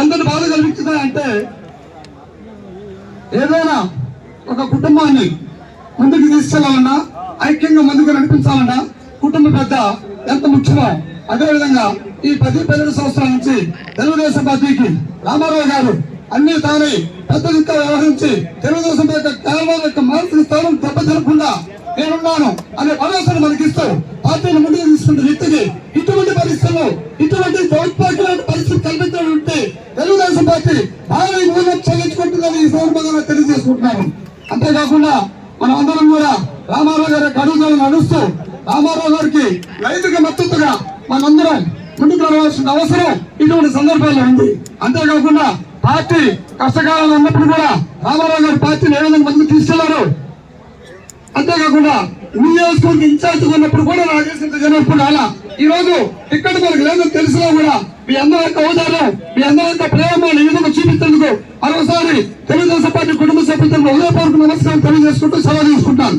ఎంతటి బాధ కలిగించిందా అంటే ఏదైనా ఒక కుటుంబాన్ని ముందుకు తీసుకెళ్ళాలన్నా ఐక్యంగా ముందుకు నడిపించాలన్నా కుటుంబ పెద్ద ఎంత ముఖ్యమో అదేవిధంగా ఈ పది పన్నెండు సంవత్సరాల నుంచి తెలుగుదేశం పార్టీకి రామారావు గారు అన్ని తానే పెద్ద దిక్కుగా వ్యవహరించి తెలుగుదేశం యొక్క కేవలం యొక్క మానసిక స్థానం దెబ్బతినకుండా నేనున్నాను అనే భరోసాను మనకిస్తూ పార్టీని ముందుకు తీసుకుంటున్న వ్యక్తికి ఇటువంటి పరిస్థితుల్లో ఇటువంటి దౌర్భాగ్యమైన తెలుగుదేశం పార్టీ భారీ మూల్యం చెల్లించుకుంటుందని ఈ సందర్భంగా తెలియజేసుకుంటున్నాను. అంతేకాకుండా మనం అందరం కూడా రామారావు గారి అడుగుదలను నడుస్తూ రామారావు గారికి రైతుకి మద్దతుగా మనందరం ముందుకు రావాల్సిన అవసరం ఇటువంటి సందర్భాల్లో ఉంది. అంతేకాకుండా పార్టీ కష్టకాలంలో ఉన్నప్పుడు కూడా రామారావు గారి పార్టీని ఏ విధంగా ముందుకు తీసుకెళ్ళారు? అంతేకాకుండా నియోజకవర్గ ఇన్ఛార్జ్ ఉన్నప్పుడు కూడా రాజేశ్వర జనప్పుడు అలా ఈ రోజు ఇక్కడ మనకు లేదని తెలిసినా కూడా మీ అందరి యొక్క ఔదార్యం మీ అందరి యొక్క ప్రేమ ఈ మరోసారి తెలుగుదేశం పార్టీ కుటుంబ సభ్యులకు హృదయపూర్వక నమస్కారం తెలియజేసుకుంటూ సెలవు తీసుకుంటాను.